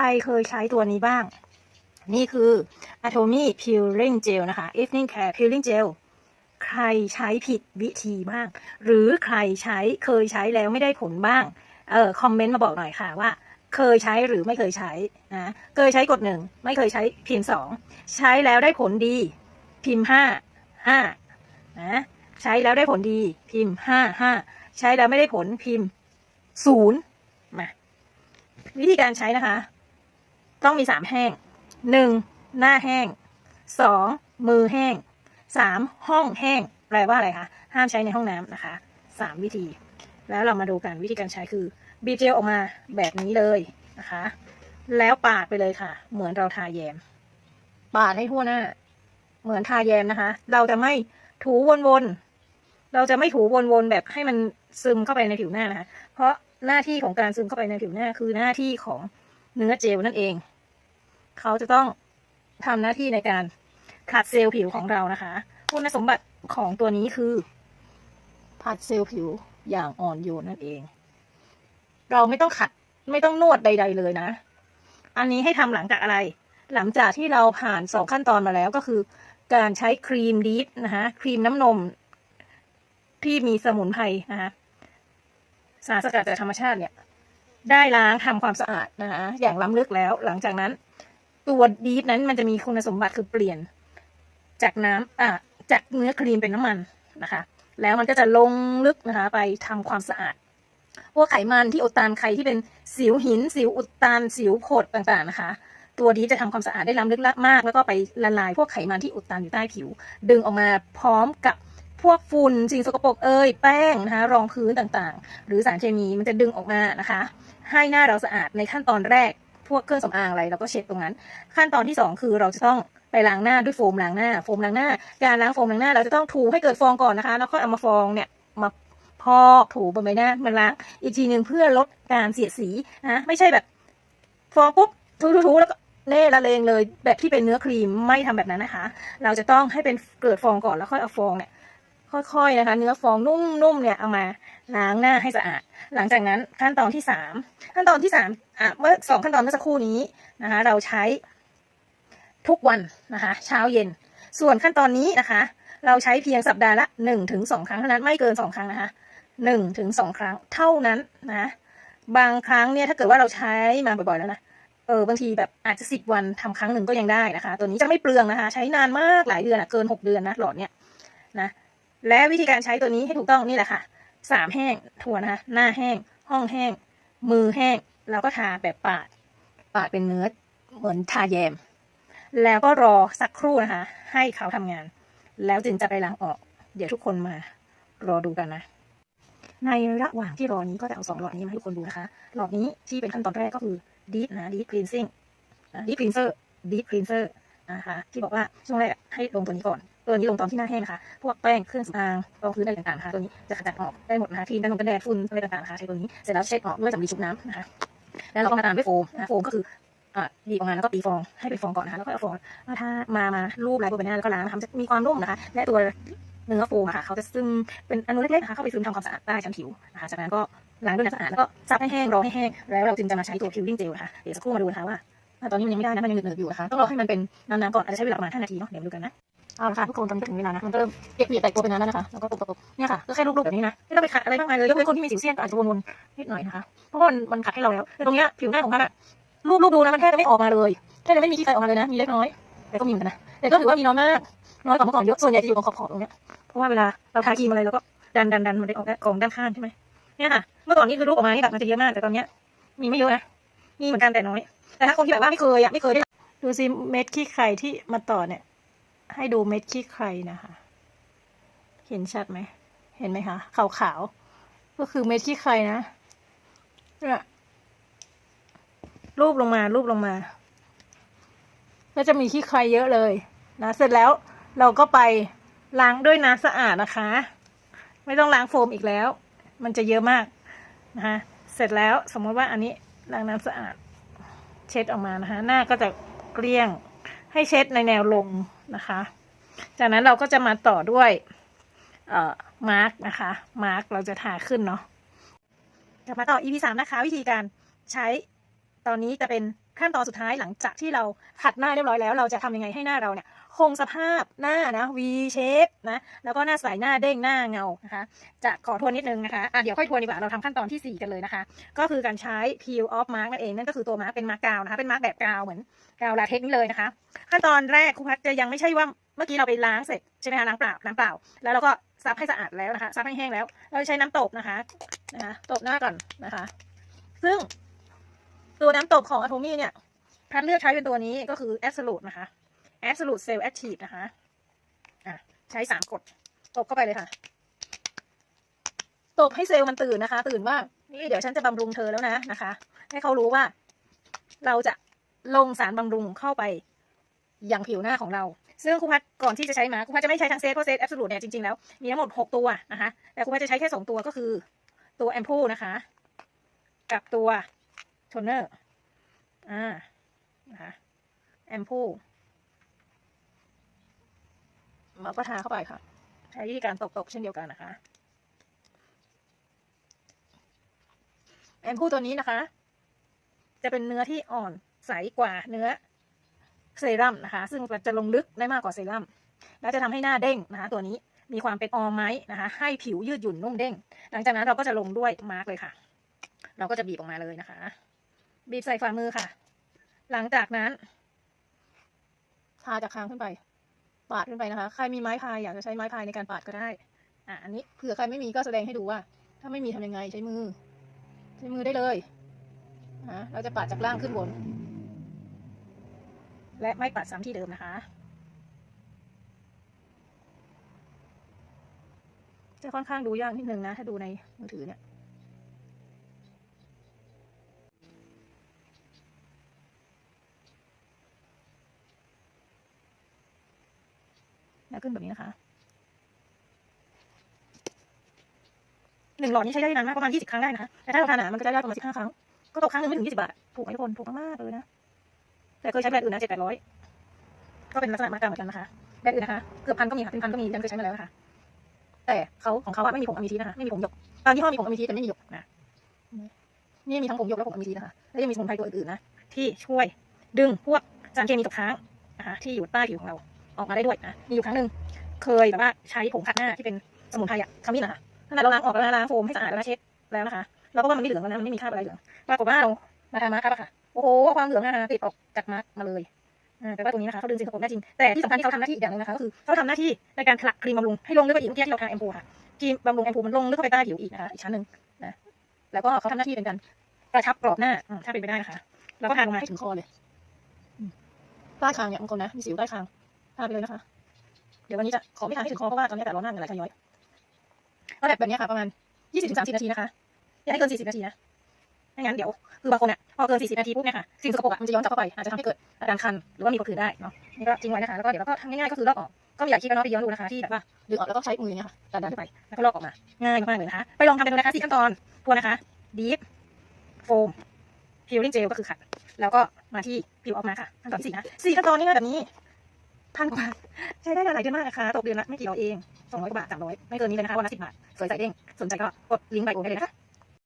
รเคยใช้ตัวนี้บ้าง นี่คือ Atomy Peeling Gel นะคะ Evening Care Peeling Gel ใครใช้ผิดวิธีบ้าง หรือใครใช้เคยใช้แล้วไม่ได้ผลบ้าง เออคอมเมนต์มาบอกหน่อยค่ะว่า เคยใช้หรือไม่เคยใช้นะ เคยใช้กดหนึ่งไม่เคยใช้พิมพ์สองใช้แล้วได้ผลดี พิมพ์ห้าห้านะใช้แล้วได้ผลดี พิมพ์ห้าห้าใช้แล้วไม่ได้ผลพิมพ์ศูนย์มาวิธีการใช้นะคะ ต้องมีสามแห้งหนึ่งหน้าแห้งสองมือแห้งสามห้องแห้ง แปลว่าอะไรคะ ห้ามใช้ในห้องน้ำนะคะสามวิธี แล้วเรามาดูกันวิธีการใช้คือบีบเจลออกมาแบบนี้เลยนะคะ แล้วปาดไปเลยค่ะ เหมือนเราทาแยม ปาดให้ทั่วหน้า เหมือนทาแยมนะคะ เราจะไม่ถูวนๆ เราจะไม่ถูวนๆแบบให้มันซึมเข้าไปในผิวหน้านะคะ เพราะหน้าที่ของการซึมเข้าไปในผิวหน้าคือหน้าที่ของ เนื้อเจลนั่นเอง เขาจะต้องทำหน้าที่ในการขัดเซลล์ผิวของเรานะคะ คุณสมบัติของตัวนี้คือผัดเซลล์ผิวอย่างอ่อนโยนนั่นเอง เราไม่ต้องขัดไม่ต้องนวดใด ๆ เลยนะ อันนี้ให้ทำหลังจากอะไร หลังจากที่เราผ่านสองขั้นตอนมาแล้วก็คือ การใช้ครีมดีฟนะคะครีมน้ำนม ที่มีสมุนไพรนะคะสารสกัดจากธรรมชาติเนี่ย ได้ล้างทำความสะอาดนะคะอย่างล้ำลึกแล้ว หลังจากนั้น ตัวดีฟนั้นมันจะมีคุณสมบัติคือเปลี่ยน จากน้ำอะจากเนื้อครีมเป็นน้ำมันนะคะ แล้วมันก็จะลงลึกนะคะ ไปทำความสะอาดพวกไขมันที่อุดตันใครที่เป็นสิวหิน สิวอุดตันสิวผดต่างๆนะคะ ตัวนี้จะทำความสะอาดได้ล้ำลึกมาก แล้วก็ไปละลายพวกไขมันที่อุดตันอยู่ใต้ผิว ดึงออกมาพร้อมกับ พวกฝุ่นสิ่งสกปรกเอ่ยแป้งนะคะรองพื้นต่างๆ หรือสารเคมีมันจะดึงออกมานะคะ ให้หน้าเราสะอาดในขั้นตอนแรก พวกเครื่องสำอางอะไรเราก็เช็ดตรงนั้น ขั้นตอนที่สองคือเราจะต้องไปล้างหน้าด้วยโฟมล้างหน้าโฟมล้างหน้า การล้างโฟมล้างหน้า เราจะต้องถูให้เกิดฟองก่อนนะคะ แล้วค่อยเอามาฟองเนี่ยมาพอกถูบนใบหน้ามันล้างอีกทีหนึ่งเพื่อลดการเสียดสีนะไม่ใช่แบบ ฟองปุ๊บถูๆๆแล้วก็เล่ละเลงเลยแบบที่เป็นเนื้อครีมไม่ทำแบบนั้นนะคะ เราจะต้องให้เป็นเกิดฟองก่อนแล้วค่อยเอาฟองเนี่ย ค่อยๆนะคะ เนื้อฟองนุ่มๆเนี่ยเอามาล้างหน้าให้สะอาด หลังจากนั้นขั้นตอนที่สามขั้นตอนที่สามอะเมื่อสองขั้นตอนเมื่อสักครู่นี้นะคะ เราใช้ทุกวันนะคะ เช้าเย็น ส่วนขั้นตอนนี้นะคะ เราใช้เพียงสัปดาห์ละหนึ่งถึงสองครั้งเท่านั้นไม่เกินสองครั้งนะคะหนึ่งถึงสองครั้งเท่านั้นนะบางครั้งเนี่ยถ้าเกิดว่าเราใช้มาบ่อยๆแล้วนะเออบางทีแบบอาจจะสิบวันทำครั้งหนึ่งก็ยังได้นะคะ ตัวนี้จะไม่เปลืองนะคะ ใช้นานมากหลายเดือนอะเกินหกเดือนนะหลอดเนี่ยนะ และวิธีการใช้ตัวนี้ให้ถูกต้องนี่แหละค่ะสามแห้งทวนนะคะหน้าแห้ง ห้องแห้ง มือแห้ง แล้วก็ทาแบบปาด ปาดเป็นเนื้อเหมือนทาแยม แล้วก็รอสักครู่นะคะ ให้เขาทำงาน แล้วจึงจะไปล้างออก เดี๋ยวทุกคนมารอดูกันนะในระหว่างที่รอนี้ก็จะเอาสองหลอดนี้มาให้ทุกคนดูนะคะ หลอดนี้ที่เป็นขั้นตอนแรกก็คือ deep นะ deep cleansing นะ deep cleanser deep cleanser นะคะที่บอกว่าช่วงแรกให้ลงตัวนี้ก่อน ตัวนี้ลงตอนที่หน้าแห้งนะคะพวกแป้งเครื่องสำอางรองพื้นอะไรต่างๆนะคะตัวนี้จะขจัดออกได้หมดนะคะครีมกันลงกันแดดฝุ่นอะไรต่างๆนะคะใช้ตัวนี้เสร็จแล้วเช็ดออกด้วยสำลีชุบน้ำนะคะแล้วเราก็มาตามด้วยโฟมนะโฟมก็คืออ่าบีออกมาแล้วก็ตีฟองให้เป็นฟองก่อนนะคะแล้วก็เอาฟองมาทามามาลูบลายบนใบหน้าแล้วก็ล้างนะคะจะมีความนุ่มนะคะและตัวเนื้อโฟมค่ะเขาจะซึมเป็นอนุเล็กๆนะคะเข้าไปซึมทำความสะอาดใต้ชั้นผิวนะคะจากนั้นก็ล้างด้วยน้ำสะอาดแล้วก็ซับให้แห้งรอให้แห้งแล้วเราจึงจะมาใช้ตัวคิวลิ่งเจลนะคะเดี๋ยวสักครู่มาดูนะคะว่าตอนนี้มันยังไม่ได้นะมันยังหนึบๆอยู่นะคะต้องรอให้มันเป็นน้ำๆก่อนอาจจะใช้เวลาประมาณ5นาทีเนาะเดี๋ยวมาดูกันนะ เอาละค่ะทุกคนตอนนี้ถึงเวลานะมันเริ่มเปียกๆแตกตัวเป็นน้ำแล้วนะคะแล้วก็ตบๆเนี่ยค่ะก็แค่ลูบๆแบบนี้นะไม่ต้องไปขัดอะไรมากมายเลยยกเว้นคนที่มีสิวเซียนก็อาจจะวนๆนิดหน่อยนะคะเพราะว่ามันมันขัดให้เราแล้วแต่ตรงเนี้ยผิวหน้าของท่านอะรูปๆดูนะมันแทบจะไม่ออกมาเลยแทบจะไม่มีที่ใครออกมาเลยนะมีเล็กน้อย แต่ก็มีเหมือนกันนะแต่ก็ถือว่ามีน้อยมากน้อยกว่าเมื่อก่อนเยอะส่วนใหญ่จะอยู่ตรงขอบๆตรงเนี้ยเพราะว่าเวลาเราทาครีมอะไรเราก็ดันดันดันมันได้ออกได้กองด้านข้างใช่ไหมเนี่ยค่ะ เมื่อก่อนนี้คือรูปออกมานี่แบบมันจะเยอะมากแต่ตอนเนี้ยมีไม่เยอะนะมีเหมือนกันแต่น้อย แต่ถ้าคนที่แบบว่าไม่เคยอะไม่เคยได้ดูซิเม็ดขี้ไข่ที่มาต่อเนี่ย ให้ดูเม็ดขี้ไข่นะคะ เห็นชัดไหม เห็นไหมคะ ขาวๆก็คือเม็ดขี้ไข่นะเนี่ยรูปลงมา รูปลงมา ก็จะมีขี้ใครเยอะเลยนะ เสร็จแล้วเราก็ไปล้างด้วยน้ำสะอาดนะคะ ไม่ต้องล้างโฟมอีกแล้ว มันจะเยอะมากนะคะ เสร็จแล้วสมมติว่าอันนี้ล้างน้ำสะอาด เช็ดออกมานะคะ หน้าก็จะเกลี้ยงให้เช็ดในแนวลง นะคะ จากนั้นเราก็จะมาต่อด้วยเอ่อมาร์กนะคะมาร์กเราจะทาขึ้นเนาะจะมาต่อ EP สามนะคะวิธีการใช้ตอนนี้จะเป็นขั้นตอนสุดท้ายหลังจากที่เราขัดหน้าเรียบร้อยแล้ว เราจะทำยังไงให้หน้าเราเนี่ย คงสภาพหน้านะ V shape นะแล้วก็หน้าใสหน้าเด้งหน้าเงานะคะ จะขอทวนนิดนึงนะคะอะเดี๋ยวค่อยทวนดีกว่าเราทำขั้นตอนทีสี่4 กันเลยนะคะ ก็คือการใช้ peel off mark นั่นเองนั่นก็คือตัวมาร์กเป็นมาร์กกาวนะคะเป็นมาร์กแบบกาวเหมือนกาวลาเทคนี่เลยนะคะ ขั้นตอนแรกครูพัดจะยังไม่ใช่ว่าเมื่อกี้เราไปล้างเสร็จใช่ไหมคะล้างเปล่าน้ำเปล่า แล้วเราก็ซับให้สะอาดแล้วนะคะซับให้แห้งแล้ว เราใช้น้ำตบนะคะนะคะตบหน้าก่อนนะคะ ซึ่งตัวน้ำตบของอะโทมี่เนี่ยพัดเลือกใช้เป็นตัวนี้ก็คือ absolute นะคะ absolute cell active นะคะอะใช้สามกดตบเข้าไปเลยค่ะ ตบให้เซลล์มันตื่นนะคะ ตื่นว่า นี่เดี๋ยวฉันจะบำรุงเธอแล้วนะนะคะ ให้เขารู้ว่า เราจะลงสารบำรุงเข้าไปอยังผิวหน้าของเรา ซึ่งครูพัดก่อนที่จะใช้มาครูพัดจะไม่ใช้ทั้งเซตเพราะเซตแอบสูตเนี่ยจริงๆแล้วมีทั้งหมดหกตัวนะคะ แต่ครูพัดจะใช้แค่สองตัวก็คือตัวแอมพูนะคะ กับตัวโทนเนอร์อ่านะคะแอมพู เราก็ทาเข้าไปค่ะ ใช้วิธีการตบๆเช่นเดียวกันนะคะแอมพูตัวนี้นะคะ จะเป็นเนื้อที่อ่อนใสกว่าเนื้อเซรั่มนะคะ ซึ่งจะลงลึกได้มากกว่าเซรั่มแล้วจะทำให้หน้าเด้งนะคะ ตัวนี้มีความเป็นออมไมต์นะคะ ให้ผิวยืดหยุ่นนุ่มเด้ง หลังจากนั้นเราก็จะลงด้วยมาร์กเลยค่ะ เราก็จะบีบออกมาเลยนะคะ บีบใส่ฝ่ามือค่ะ หลังจากนั้นทาจากคางขึ้นไป ปาดขึ้นไปนะคะ ใครมีไม้พายอยากจะใช้ไม้พายในการปาดก็ได้ อะอันนี้เผื่อใครไม่มีก็แสดงให้ดูว่า ถ้าไม่มีทำยังไงใช้มือ ใช้มือได้เลยนะเราจะปาดจากล่างขึ้นบน และไม่ปาดซ้ำที่เดิมนะคะ จะค่อนข้างดูยากนิดนึงนะ ถ้าดูในมือถือเนี่ย ขึ้นแบบนี้นะคะหนึ่งหลอดนี้ใช้ได้นานมากประมาณยี่สิบครั้งได้นะคะแต่ถ้าเราทานหนามันก็จะได้ประมาณสิบห้าครั้ง ก็ตกครั้งนึงไม่ถึงยี่สิบาท ถูกไหมทุกคน ถูกมากๆเลยนะ แต่เคยใช้แบรนด์อื่นนะเจ็ดแปดร้อยก็เป็นลักษณะมาตรการเหมือนกันนะคะ แบรนด์อื่นนะคะ เกือบพันก็มีค่ะเป็นพันก็มีฉันเคยใช้มาแล้วนะคะแต่เขาของเขาอะไม่มีผงอะมิทีนะคะ ไม่มีผงหยก บางยี่ห้อมีผงอะมิทีแต่ไม่มีหยกนะ นี่มีทั้งผงหยกและผงอะมิทีนะคะ แล้วยังมีสมุนไพรตัวอื่นๆนะ ที่ช่วยดึงพวกสารเคมีตกค้างนะคะที่อยู่ใต้ผิวของเรา ออกมาได้ด้วยนะ มีอยู่ครั้งหนึ่งเคยแบบว่าใช้ผงขัดหน้าที่เป็นสมุนไพรอะขมิ้นนะคะขนาดเราล้างออกแล้วนะล้างโฟมให้สะอาดแล้วนะเช็ดแล้วนะคะ เราก็ว่ามันไม่เหลืองแล้วนะมันไม่มีคราบอะไรเหลืองปรากฏว่าเรามาทามาร์ครับอะค่ะโอ้โหความเหลืองนะคะติดออกจากมาร์กมาเลยอ่าแปลว่าตรงนี้นะคะเขาดึงสิ่งสกปรกได้จริง แต่ที่สำคัญที่เขาทำหน้าที่อีกอย่างนึงนะคะก็คือเขาทำหน้าที่ในการผลักครีมบำรุงให้ลงลึกไปอีกเมื่อกี้ที่เราทาแอมพูค่ะครีมบำรุงแอมพูมันลงลึกเข้าไปใต้ผิวอีกนะคะอีกชั้นหนึ่งนะแล้วก็เขาทำหน้าที่เป็นการกระชับกรอบหน้าถ้าเป็นไปได้นะคะ แล้วก็ทาลงมาให้ถึงคอเลยใต้คางเนี่ยบางคนนะมีสิวใต้คาง ทาไปเลยนะคะ เดี๋ยววันนี้จะขอไม่ทาให้ถึงคอเพราะว่าตอนนี้แต่ร้อนหน้าเหงื่อไหลย้อยก็แบบแบบนี้ค่ะประมาณยี่สิบถึงสามสิบนาทีนะคะอย่าให้เกินสี่สิบนาทีนะไม่งั้นเดี๋ยวคือบางคนอะพอเกินสี่สิบนาทีปุ๊บเนี่ยค่ะสิ่งสกปรกอะมันจะย้อนกลับเข้าไปอาจจะทำให้เกิดอาการคันหรือว่ามีผื่นได้เนาะนี่ก็ทิ้งไว้นะคะแล้วก็เดี๋ยวเราก็ทำง่ายๆก็คือลอกออกก็มีหลายคลิปแล้วเนาะไปย้อนดูนะคะที่แบบว่าดึงออกแล้วก็ใช้มืออย่างเงี้ยค่ะดันๆขึ้นไปแล้วก็ลอกออกมาง่ายมากๆเลยนะคะไปลองทำกันดูนะคะสี่ขั้นตอนทวนนะคะดีฟโฟมพิลลิ่งเจลก็คือขัดแล้วก็มาที่พิวออกมาค่ะขั้นตอนที่สี่นะสี่ขั้นตอนนี้ง่ายแบบนี้ พันกว่าบาทใช้ได้หลายเดือนมากนะคะตกเดือนละไม่กี่ร้อยเองสองร้อยกว่าบาทสามร้อยไม่เกินนี้เลยนะคะวันละสิบบาทสวยใสเด้งสนใจก็กดลิงก์ใบโอนได้เลยนะคะ